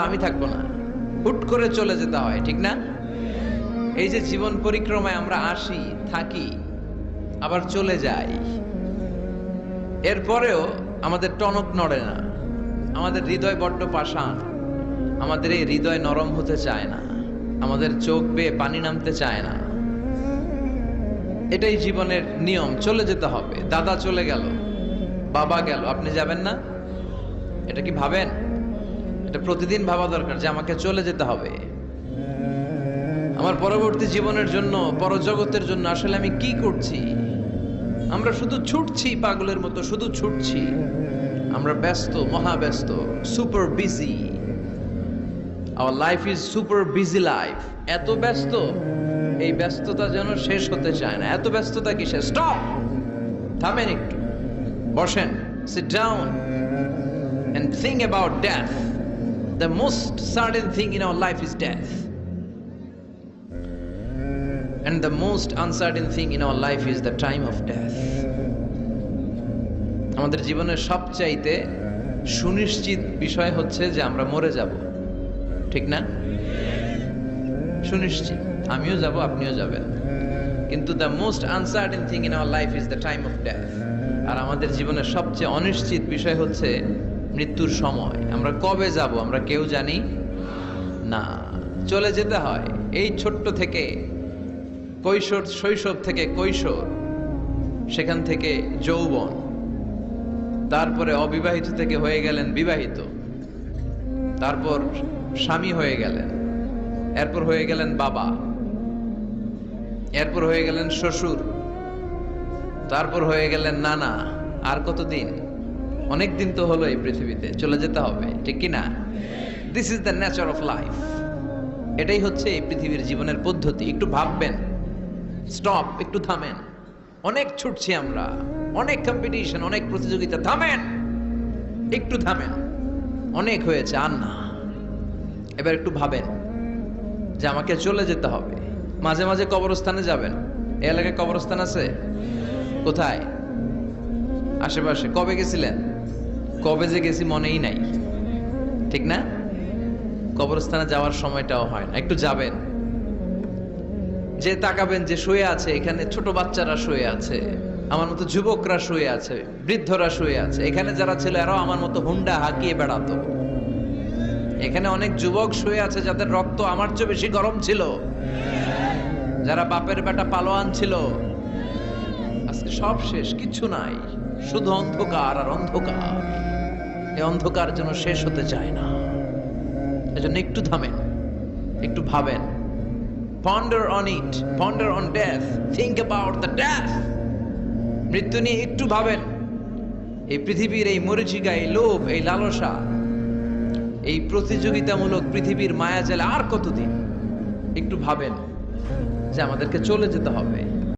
আমি থাকব না। হুট করে চলে যেতে হয়, ঠিক না? এই যে জীবন পরিক্রমায় আমরা আসি, থাকি, আবার চলে যাই। এরপরেও আমাদের টনক নড়ে না। আমাদের হৃদয় বড্ড পাষাণ। আমাদের এই হৃদয় নরম হতে চায় না। আমাদের চোখ বেয়ে পানি নামতে চায় না। এটাই জীবনের নিয়ম। চলে যেতে হবে। দাদা চলে গেল, বাবা গেল। আপনি যাবেন না? এটা কি ভাবেন? এটা প্রতিদিন ভাবা দরকার যে আমাকে চলে যেতে হবে। আমার পরবর্তী জীবনের জন্য, পরজগতের জন্য আসলে আমি কি করছি? আমরা শুধু ছুটছি পাগলের মতো, শুধু ছুটছি। আমরা ব্যস্ত, মহা ব্যস্ত super busy our life is super busy life এত ব্যস্ত, এই ব্যস্ততা যেন শেষ হতে চায় না। এত ব্যস্ততা কিসে স্টপ থামেন একটু। বসেন sit down and think about death. The most certain thing in our life is death. And the most uncertain thing in our life is the time of death. আমাদের জীবনের সবচাইতে সুনিশ্চিত বিষয় হচ্ছে যে আমরা মরে যাব। ঠিক না? সুনিশ্চিত। আমিও যাব, আপনিও যাবেন। কিন্তু the most uncertain thing in our life is the time of death আর আমাদের জীবনের সবচেয়ে অনিশ্চিত বিষয় হচ্ছে মৃত্যুর সময়। আমরা কবে যাব, আমরা কেউ জানি না। চলে যেতে হয়। এই ছোট্ট থেকে কৈশোর, শৈশব থেকে কৈশোর, সেখান থেকে যৌবন, তারপরে অবিবাহিত থেকে হয়ে গেলেন বিবাহিত, তারপর স্বামী হয়ে গেলেন, এরপর হয়ে গেলেন বাবা, এরপর হয়ে গেলেন শ্বশুর, তারপর হয়ে গেলেন নানা, আর কতদিন? অনেক দিন তো হলো এই পৃথিবীতে, চলে যেতে হবে, ঠিক কি না this is the nature of life এটাই হচ্ছে এই পৃথিবীর জীবনের পদ্ধতি। একটু ভাববেন স্টপ একটু থামেন। অনেক ছুটছি আমরা, অনেক কম্পিটিশন অনেক প্রতিযোগিতা, থামেন! একটু থামেন। অনেক হয়েছে, আর না। এবার একটু ভাবেন যে আমাকে চলে যেতে হবে। মাঝে মাঝে কবরস্থানে যাবেন। এই এলাকায় কবরস্থান আছে? কোথায়? আশেপাশে। কবে গেছিলেন? কবে যে গেছি মনেই নাই। ঠিক না? কবরস্থানে যাওয়ার সময়টাও হয় না। একটু যাবেন। যে তাকাবেন, যে শুয়ে আছে, এখানে ছোট বাচ্চারা শুয়ে আছে, আমার মতো যুবকরা শুয়ে আছে, বৃদ্ধরা শুয়ে আছে। এখানে যারা ছিল, এরাও আমার মতো হুন্ডা হাঁকিয়ে বেড়াতো। এখানে অনেক যুবক শুয়ে আছে, যাদের রক্ত আমার চেয়ে বেশি গরম ছিল। যারা বাপের বেটা পালোয়ান ছিল। আজকে সব শেষ কিচ্ছু নাই। শুধু অন্ধকার আর অন্ধকার। এই অন্ধকার যেন শেষ হতে চায় না। এজন্য একটু থামেন, একটু ভাবেন। Ponder on it ponder on death think about the death মৃত্যু নিয়ে একটু ভাবেন। এই পৃথিবীর এই মরিচিকা, এই লোভ, এই লালসা, এই প্রতিযোগিতামূলক পৃথিবীর মায়া জালে আর কতদিন? একটু ভাবেন যে আমাদেরকে চলে যেতে হবে।